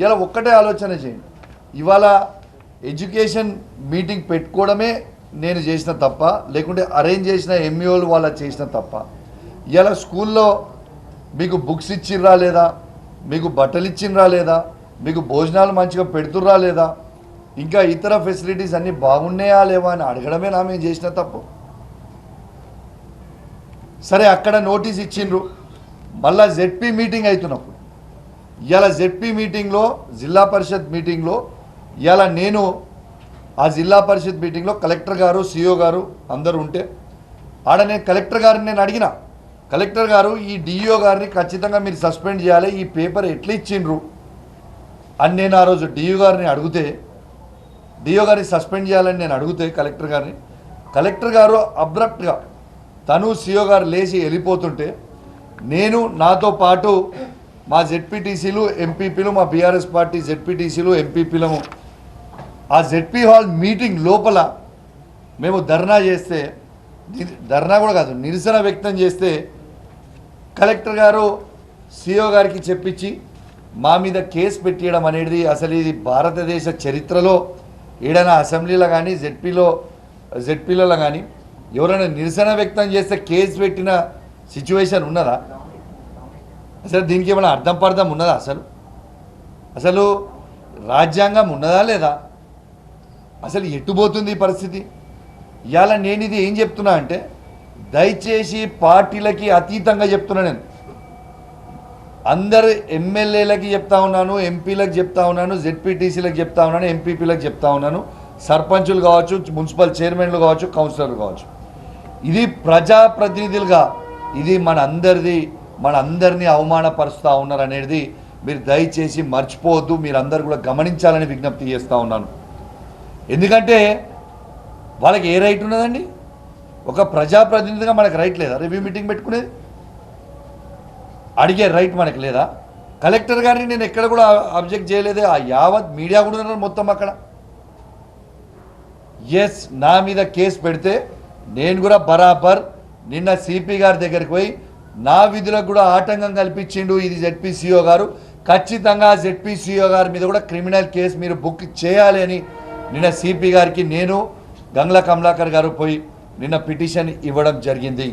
ఇలా ఒక్కటే ఆలోచన చేయండి. ఇవాళ ఎడ్యుకేషన్ మీటింగ్ పెట్టుకోవడమే నేను చేసిన తప్ప లేకుంటే అరేంజ్ చేసిన ఎంఈఓలు వాళ్ళ చేసిన తప్ప. ఇలా స్కూల్లో మీకు బుక్స్ ఇచ్చిర్రా లేదా? మీకు బట్టలు ఇచ్చిండ్రా లేదా? మీకు భోజనాలు మంచిగా పెడుతుర్రా లేదా? ఇంకా ఇతర ఫెసిలిటీస్ అన్నీ బాగున్నాయా లేవా అని అడగడమే నా మేము చేసిన తప్పు. సరే అక్కడ నోటీస్ ఇచ్చిండ్రు. మళ్ళా జెడ్పీ మీటింగ్ అవుతున్నప్పుడు ఇవాళ జెడ్పీ మీటింగ్లో జిల్లా పరిషత్ మీటింగ్లో ఇవాళ నేను ఆ జిల్లా పరిషత్ మీటింగ్లో కలెక్టర్ గారు సిఇఓ గారు అందరూ ఉంటే ఆడ నేను కలెక్టర్ గారిని నేను అడిగిన కలెక్టర్ గారు ఈ డిఇఓ గారిని ఖచ్చితంగా మీరు సస్పెండ్ చేయాలి ఈ పేపర్ ఎట్లా ఇచ్చిండ్రు? అని నేను ఆ రోజు డిఇఓ గారిని అడిగితే డిఓ గారిని సస్పెండ్ చేయాలని నేను అడిగితే కలెక్టర్ గారిని కలెక్టర్ గారు అబ్రప్ట్గా తను సిఓ గారు లేచి వెళ్ళిపోతుంటే నేను నాతో పాటు మా జెడ్పీటీసీలు ఎంపీపీలు మా బీఆర్ఎస్ పార్టీ జెడ్పీటీసీలు ఎంపీపీలము ఆ జెడ్పీ హాల్ మీటింగ్ లోపల మేము ధర్నా చేస్తే ధర్నా కూడా కాదు నిరసన వ్యక్తం చేస్తే కలెక్టర్ గారు సిఓ గారికి చెప్పించి మా మీద కేసు పెట్టియడం అనేది అసలు ఇది భారతదేశ చరిత్రలో ఏడైనా అసెంబ్లీలో కానీ జెడ్పీలో జెడ్పీలలో కానీ ఎవరైనా నిరసన వ్యక్తం చేస్తే కేసు పెట్టిన సిచ్యువేషన్ ఉన్నదా? అసలు దీనికి ఏమైనా అర్థం పర్థం ఉన్నదా అసలు? అసలు రాజ్యాంగం ఉన్నదా లేదా? అసలు ఎట్టుపోతుంది ఈ పరిస్థితి? ఇవాళ నేను ఇది ఏం చెప్తున్నా అంటే దయచేసి పార్టీలకి అతీతంగా చెప్తున్నా నేను. అందరు ఎమ్మెల్యేలకి చెప్తా ఉన్నాను ఎంపీలకు చెప్తా ఉన్నాను జెడ్పీటీసీలకు చెప్తా ఉన్నాను ఎంపీపీలకు చెప్తా ఉన్నాను సర్పంచులు కావచ్చు మున్సిపల్ చైర్మన్లు కావచ్చు కౌన్సిలర్లు కావచ్చు. ఇది ప్రజాప్రతినిధులుగా ఇది మన అందరిది మనందరినీ అవమానపరుస్తూ ఉన్నారు అనేది మీరు దయచేసి మర్చిపోవద్దు. మీరు అందరు కూడా గమనించాలని విజ్ఞప్తి చేస్తూ ఉన్నాను. ఎందుకంటే వాళ్ళకి ఏ రైట్ ఉన్నదండి? ఒక ప్రజాప్రతినిధిగా మనకు రైట్ లేదా? రివ్యూ మీటింగ్ పెట్టుకునేది? అడిగే రైట్ మనకు లేదా? కలెక్టర్ గారిని నేను ఎక్కడ కూడా అబ్జెక్ట్ చేయలేదే. ఆ యావత్ మీడియా కూడా ఉన్నారు మొత్తం అక్కడ. ఎస్ నా మీద కేసు పెడితే నేను కూడా బరాబర్ నిన్న సిపి గారి దగ్గరికి పోయి నా విధులకు కూడా ఆటంకం కల్పించిండు ఇది జెడ్పీసీఓ గారు. ఖచ్చితంగా జెడ్పీసీఓ గారి మీద కూడా క్రిమినల్ కేసు మీరు బుక్ చేయాలి అని నిన్న సిపి గారికి నేను గంగ్ల కమలాకర్ గారు పోయి నిన్న పిటిషన్ ఇవ్వడం జరిగింది.